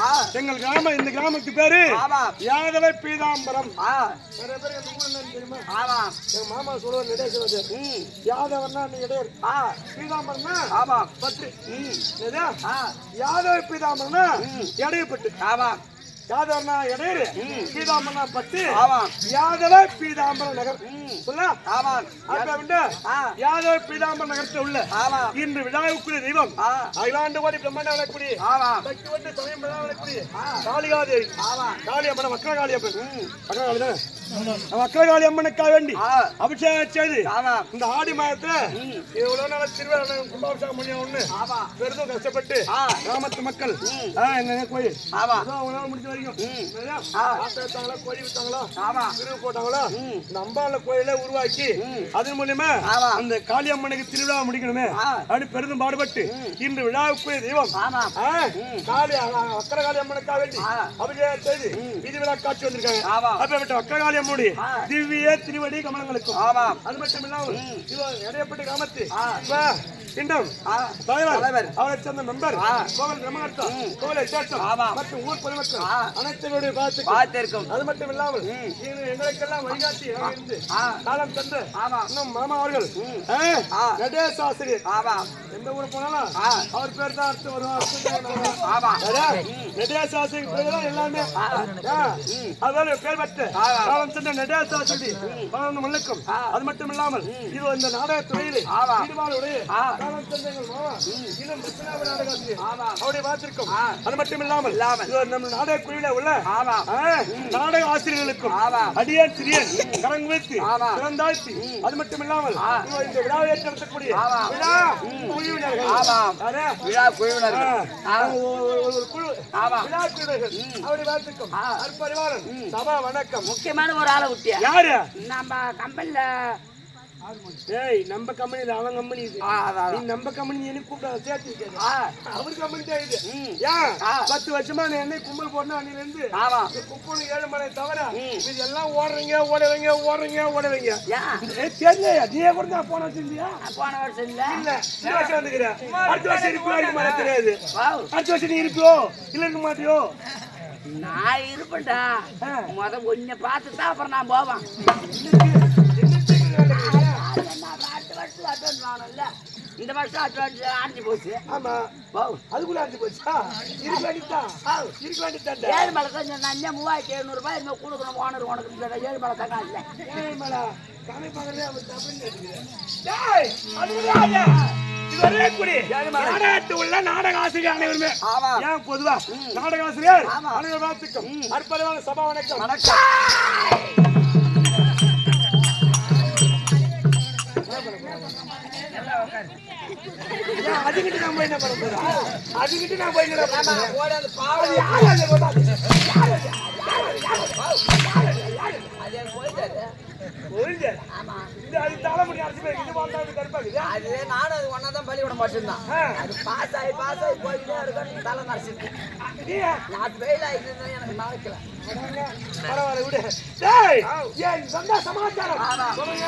ஆ. எங்கள் கிராமம் இந்த கிராமத்துக்கு பேரு ஆமா. யாதவ பீதாம்பரம். எங்க மாமா சொல்லுவார் நடேசன் ம். யாதவன்னா நீ இடையர் பீதாம்பரம்னா ஆமா? ஆ. யாதவ பீதாம்பரம்னா. இடையப்பட்டு ஆமா. யாதவனா இடையரு ம். பீதாம்பரம்னா பட்டு ஆமா யாதவ பீதாம்பர நகர். சொல்ல? ஆமா அப்ப வந்து ஆ. யாதவ பீதாம்பர நகரத்தில் உள்ள. ஆமா இன்று விழாவுக்குரிய தெய்வம். அகிலாண்டு கோடி பிரம்மாண்ட வளர்க்கூடிய ஆமா சக்தி வந்து சமயம் பிரதா வளர்க்கூடிய காளிகாதேவி ஆமா காளி அம்மன் மக்கள் காளி அம்மன் மக்கள் காளி தானே? மக்கள் காளி அம்மனுக்காக வேண்டி அபிஷேகம் செய்து இந்த ஆடி மாதத்துல இவ்வளவு நாள் திருவிழா கும்பாபிஷேகம் பண்ணி ஒண்ணு? பெரிதும் கஷ்டப்பட்டு கிராமத்து மக்கள். கோயில்? ஆமா. அதான் அவங்க நாள் முடிஞ்ச வரைக்கும். வித்தாங்களா ஆமா. திருவு போட்டாங்களா? இந்த அம்பால கோயிலை உருவாக்கி. அதன் மூலியமா. அந்த காளியம்மனுக்கு திருவிழா முடிக்கணுமே. அப்படி பெரிதும் பாடுபட்டு இன்று விழாவுக்குரிய தெய்வம். காளி அக்கர காளி அம்மனுக்காக வேண்டி. அபிஷேகம் செய்து வீதி விழா காட்சி வந்திருக்காங்க. அப்பேற்பட்ட அக்கர ஆ. திவ்ய திருவடி கமலங்களுக்கும். ஆமா. அது மட்டும் இல்லாமல் இடையப்பட்ட கிராமத்து தலைவர். அவரை சேர்ந்த ஆ. கோவில் பிரம்மகர்த்தா கோவில் ஆமா. மற்றும் ஊர் பொதுமக்கள். அனைத்தருடைய பார்த்து பார்த்திருக்கும் அது மட்டும் இல்லாமல் எங்களுக்கெல்லாம் வழிகாட்டி இருந்து காலம் தந்து இன்னும் மாமா அவர்கள் நடேச ஆசிரியர். ஆமா. எந்த ஊர் போனாலும். அவர் பேர் தான் அடுத்து வரும். ஆமா? நடேச ஆசிரியர் பேர் தான் எல்லாமே. அதாவது பேர் பெற்ற காலம் சென்ற நடேச ஆசிரியர் பலரும் மண்ணுக்கும் அது மட்டும் இல்லாமல் இது இந்த நாடக துறையிலே அவருடைய பார்த்திருக்கும். அது மட்டும் இல்லாமல். நம்ம நாடக குழுவில உள்ள நாடக ஆசிரியர்களுக்கும் ஆமா. அடியான் சிறியன் கரங்கு வைத்து. சிறந்தாழ்த்தி அது மட்டும் இல்லாமல் இந்த விழாவை ஏற்படுத்தக்கூடிய ஆமா. விழா குழுவினர்கள்? விழா குழுவினர்கள். குழு ஆமா. விழா குழுவினர்கள். அவருடைய. அற்பறிவாளன் சபா வணக்கம். முக்கியமான ஒரு ஆளை விட்டியா யாரு? நம்ம கம்பெனில ஏய் நம்ம கம்பெனில அவன் கம்பெனி இது. நீ. நம்ம கம்பெனி எனக்கு கூப்பிட சேர்த்து வைக்காத. ஆ. அவர் கம்பெனி தான் இது. ஏன். பத்து வருஷமா நான் என்ன கும்பல் போட்டா அன்னில இருந்து குப்பனு ஏழு மலை தவிர. இது எல்லாம் ஓடுறீங்க ஓடுறீங்க ஓடுறீங்க ஓடுறீங்க தெரியலையா. நீயே கூட நான் போன வச்சிருந்தியா போன வருஷம் இல்ல. இல்ல. இந்த வருஷம் வந்துக்கிற? அடுத்த வருஷம் இருப்பியோ இருக்க மாட்டே தெரியாது வாவ். அடுத்த வருஷம் நீ இருப்பியோ? இல்ல இருக்க மாட்டியோ நான் இருப்பேன்டா. முத உன்னை பார்த்து தான் அப்புறம் நான் போவேன். இந்த வருஷம் அட்வான்ஸ் ஆஞ்சி போச்சு. ஆமா. அதுக்குள்ள அஞ்சு போச்சா? இருக்க வேண்டித்தான் இருக்க வேண்டித்தான் ஏழு மலை கொஞ்சம் நஞ்ச மூவாயிரத்தி எழுநூறு ரூபாய் இன்னும் கொடுக்கணும் ஓனர் உனக்கு ஏழு மலை தங்கா இல்லை. ஏய் மேடா கணக்கு பார்க்கறதே அவன் தப்புன்னு நினைக்கிறேன். டேய், அது விடாத. இது ஒரே குடி. நாடகத்து உள்ள நாடக ஆசிரியர் அனைவருமே. ஆமா. ஏன் பொதுவா? நாடக ஆசிரியர் ஆமா. அனைவர் வாழ்த்துக்கும். அற்புதமான சபா வணக்கம். வணக்கம். அதுகிட்ட நான் போய் என்ன பண்ண போறேன்? அதுகிட்ட நான் போய் என்ன பண்ண அந்த பாவம். அது யார் அது போட்டா? ஆமா. இது அது தலைமுடி இது நானும் அது ஒன்னா தான் பள்ளிக்கூடம் ஆ. அது பாஸ் ஆகி பாஸ் ஆகி போயிட்டே தலை நரசிட்டு நீ? நான் ஃபெயில் ஆகிட்டு எனக்கு நடக்கல பரவாயில்ல விடு. டேய் ஏன் சொந்த சமாச்சாரம். சொல்லுங்க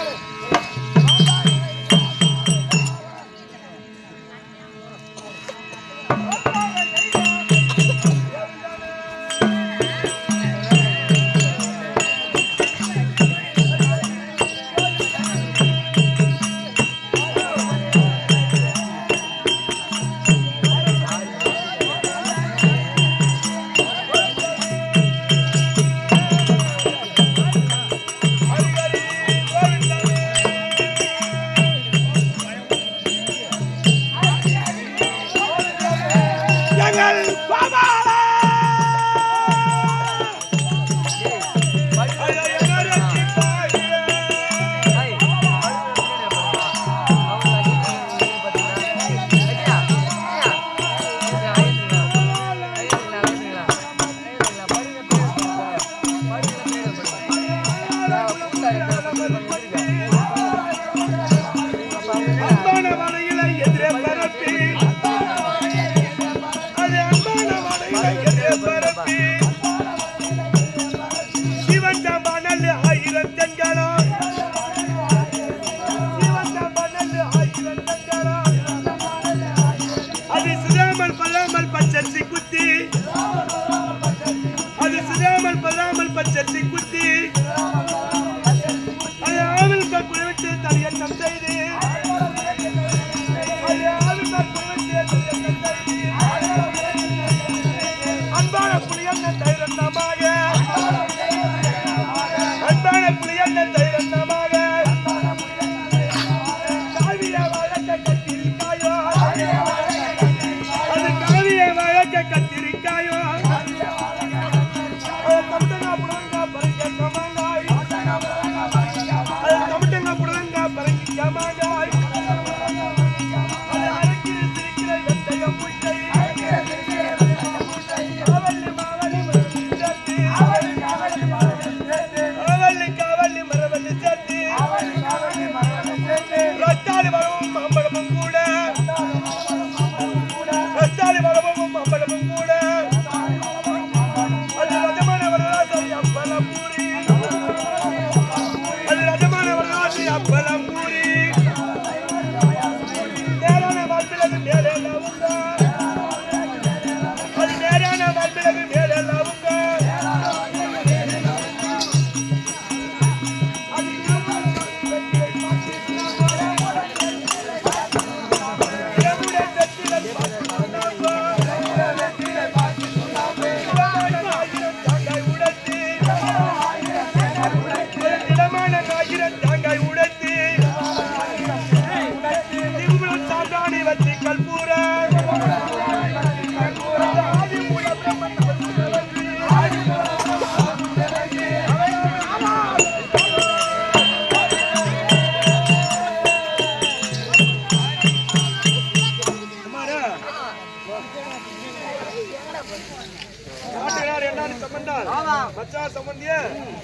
போச்சு நாட்டுகிறார் என்னான்னு சம்பந்தால் ஆமா. மச்சான் சம்பந்திய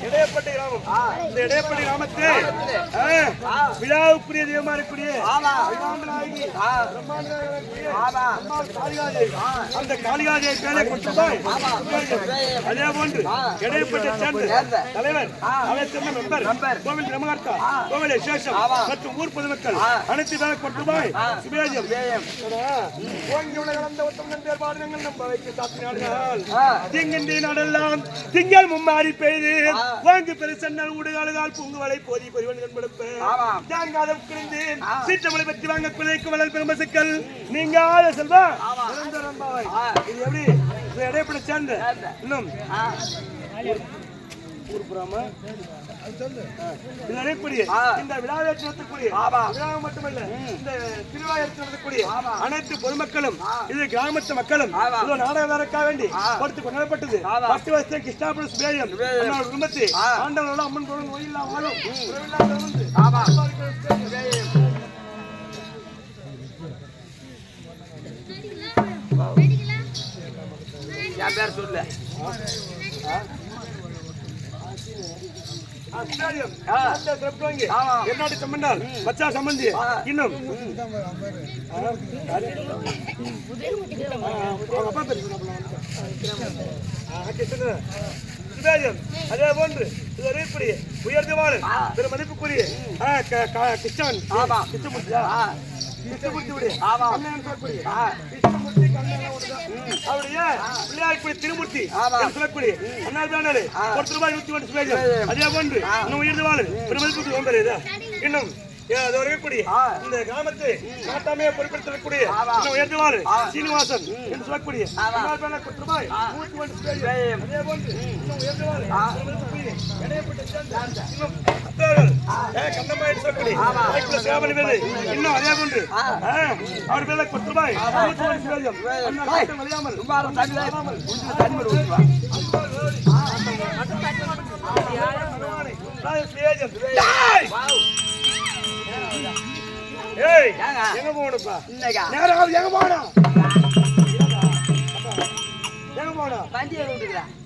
இடையப்பட்ட கிராமம் இந்த இடையப்பட்ட கிராமத்து. விழாவுக்குரிய தெய்வமா இருக்கக்கூடிய. அந்த காளிகாதேவி பேரை கொண்டுபாய் அதே போன்று இடையப்பட்ட சேர்ந்த. தலைவர் சேர்ந்த மெம்பர். கோவில் கிரமகர்த்தா கோவில் விசேஷம் ஆமா. மற்றும் ஊர் பொதுமக்கள். அனைத்து பேரை கொண்டுபாய். சுபேஜம் உலக கலந்த ஒத்தம் பேர் பாடுங்கள் நம்ம வைத்து சாத்தினார்கள் ஆ. திங்கண்டி நடலாம் திங்கள் மும்மாறி பெய்து. வாங்கு பெருசன்னல் ஊடுகாலுகால் பூங்குவலை போதி பொறிவன் கண்படுப்பு கிழிந்து ஆ. சீற்றமலை பற்றி வாங்க குலைக்கு வளல் பெருமசுக்கள் நீங்காத செல்வா ஆமா. நிரந்தரம் பாவை. ஆ. இது எப்படி இடைப்பட சேர்ந்த. இன்னும் ஆ. ஊர்புறாம இது அடைப்படி ஆ. இந்த விழாவை நடத்தக்கூடிய ஆமா. விழா மட்டுமல்ல இந்த திருவிழாவை நடத்தக்கூடிய ஆமா. அனைத்து பொதுமக்களும். இது கிராமத்து மக்களும். இது நாடகக்காக வேண்டி. கொடுத்து கொண்டாடப்பட்டது. பத்து வருஷம் கிருஷ்ணாபுரம் சுபேயம் குடும்பத்தை ஆ. ஆண்டவனோட அம்மன் பொருள் நோயில்லா வாழும் ஆமா. என் பேர் சொல்லு ஆ, சுபேயம். ஆ. அந்த சிறப்பு வாங்கி. ஆமா. என்னாட்டு சம்பந்தால் மச்சா சம்பந்தி ஆ. இன்னும் ஆ, யாரு? ஆ, அவங்க அப்பா பேர் சொன்னாப்புல. ஆ, கிருஷ்ணன். சுபேயம். அதே போன்று உயர்ந்தவாள் ஆ. பெரும் மதிப்புக்குரிய கிருஷ்ணன். கிருஷ்ணமூர்த்தி விடு. ஆமா. கிருஷ்ணமூர்த்தி. அவருடைய பிள்ளையார்குடி திருமூர்த்தி சொல்லக்கூடிய அண்ணார் பேனரு ஆ. ஒரு ரூபாய் நூத்தி ஒன்று சுபேஜம். அதே போன்று இன்னும் உயர்ந்தவாள் பெரும் மதிப்புக்கு ஒன்பது. இன்னும். இந்த கிராமத்தை நாட்டாமையை ஆ. சீனிவாசன் என்று சொல்லக்கூடிய பத்து ரூபாய். நூத்தி ஒன்று. அதே போன்று இன்னும். இன்னும் அதே போன்று அவர் பேர்ல பத்து ரூபாய் ஊத்துவா. ஏய்! எங்க? இன்னைக்கா? நேரம் எங்க போகணும்? எங்க போகணும்? வண்டியை போறா?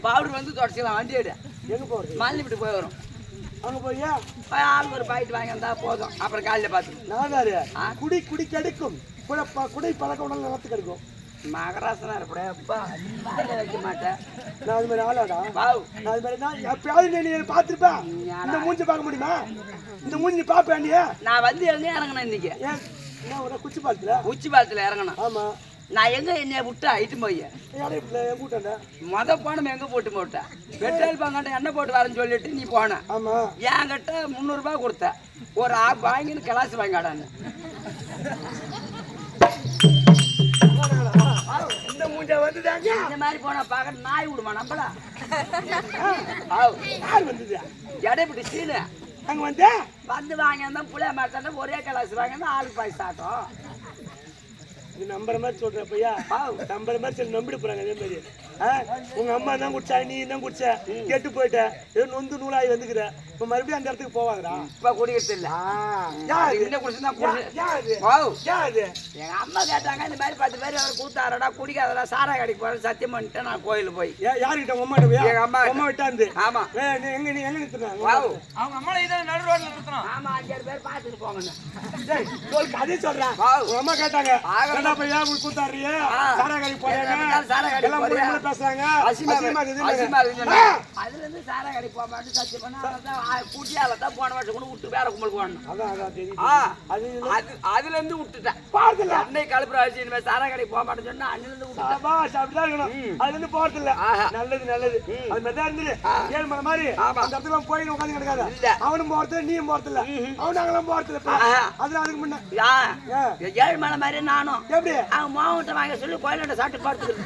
பவுடர் வந்து தொடச்சிக்கலாம் வண்டி எடு. எங்க போறது? மல்லி விட்டு போய் வரும். அங்க? போய் ஆளுக்கு ஒரு பாக்கெட் வாங்கி வந்தா போதும். அப்புறம் காலையில் பார்த்துக்கலாம் நாதாரு, ஆ? குடி குடி கெடுக்கும். குட- பழக்க உடல் நலத்து கெடுக்கும். மகராசனா இருப்படா அப்பா வைக்க மாட்டேன். நான் அது மாதிரி ஆளாடா? வாவ். நான் அது மாதிரி நான் எப்பயாவது நீ பார்த்திருப்பேன் இந்த மூஞ்சி பார்க்க முடியுமா? இந்த மூஞ்சி பாப்பேன் நீ. நான் வந்து எங்க இறங்கினேன் இன்னைக்கு. ஏன்? என்ன ஒரு குச்சி பாத்துல உச்சி பாலத்தில் இறங்கினேன். ஆமா. நான் எங்க என்னைய விட்டு ஆயிட்டு போய் மொத போனம் எங்க போட்டு போட்டேன் பெட்ரோல் பங்காட்ட எண்ணெய் போட்டு வரேன்னு சொல்லிட்டு நீ போன. என்கிட்ட முந்நூறுபா கொடுத்த. ஒரு ஆப் வாங்கின்னு கிளாஸ் வாங்காடான்னு. இந்த மூஞ்ச வந்துதாங்க? இந்த மாதிரி போனா பார்க்க நாய் விடுமா நம்மள? ஆவ். யார் வந்தது? எடைப்பட்டு சீனு. அங்க வந்து? வந்து வாங்கியிருந்தா புளிய மாட்டாண்ட ஒரே கிளாஸ் வாங்கினா ஆளுக்கு பாய் சாட்டம் இது நம்புற மாதிரி சொல்ற பையா. நம்புற மாதிரி சொல்லி நம்பிட்டு போறாங்க அதே மாதிரி? உங்க அம்மா தான் குடிச்சா நீ தான் குடிச்ச? கெட்டு போயிட்ட. ஏதோ நொந்து நூலாகி வந்துக்கிற. இப்ப மறுபடியும் அந்த இடத்துக்கு போவாங்கடா. இப்ப குடிக்கிறது இல்ல. இது? இந்த குடிச்சு தான் குடிச்சு. இது? இது? எங்க அம்மா கேட்டாங்க இந்த மாதிரி பத்து பேர் அவர் கூத்தாரடா குடிக்காதடா சாரா கடைக்கு போற சத்தியம் பண்ணிட்டு நான் கோயிலுக்கு போய். யா- யாருகிட்ட உங்க அம்மாட்ட போயா? எங்க அம்மா. அம்மா விட்டா இருந்து? ஆமா. ஏ, நீ எங்க நீ எங்க நிறுத்துறாங்க வாவ். ஆமா அஞ்சாறு பேர் டேய், சொல்லு, கதையை சொல்றேன். அம்மா கேட்டாங்க. ஏன்டா பையா கூத்தாடுறியே? ஆ. எல்லாரும் சாராய கடைக்கு? மூணு மூணு பேசுறாங்க. அசிமா. அதுல இருந்து கடைக்கு போக மாட்டேன் சத்தியம் பண்ணா அதான் குட்டியால தான் போன வருஷம் கூட விட்டு வேற கும்பலுக்கு வரணும் அதுல இருந்து விட்டுட்டேன் போறதில்ல. அன்னை கழுப்புற அரிசி இனிமே கடைக்கு போக மாட்டேன்னு சொன்னா அன்னில இருந்து விட்டுட்டேன் அப்படிதான் இருக்கணும். அதுல இருந்து போறதில்ல. ஆஹா. நல்லது நல்லது அது மாதிரி தான் இருந்தது. ஏழு மலை மாதிரி. அந்த இடத்துல போய் உட்கார்ந்து கிடக்காத. இல்ல. அவனும் போறதில்ல, நீயும் போறதில்ல. அவனும் அங்கெல்லாம் போறதில்ல இப்ப. ஆஹா. அதுல அதுக்கு முன்ன. ஏழு மலை மாதிரி நானும் எப்படி? அவங்க மாவட்டம் வாங்க சொல்லி கோயிலோட சாப்பிட்டு படுத்துக்கிட்டு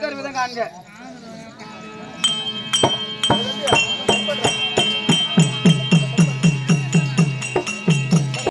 ஒரு விதம் காண்க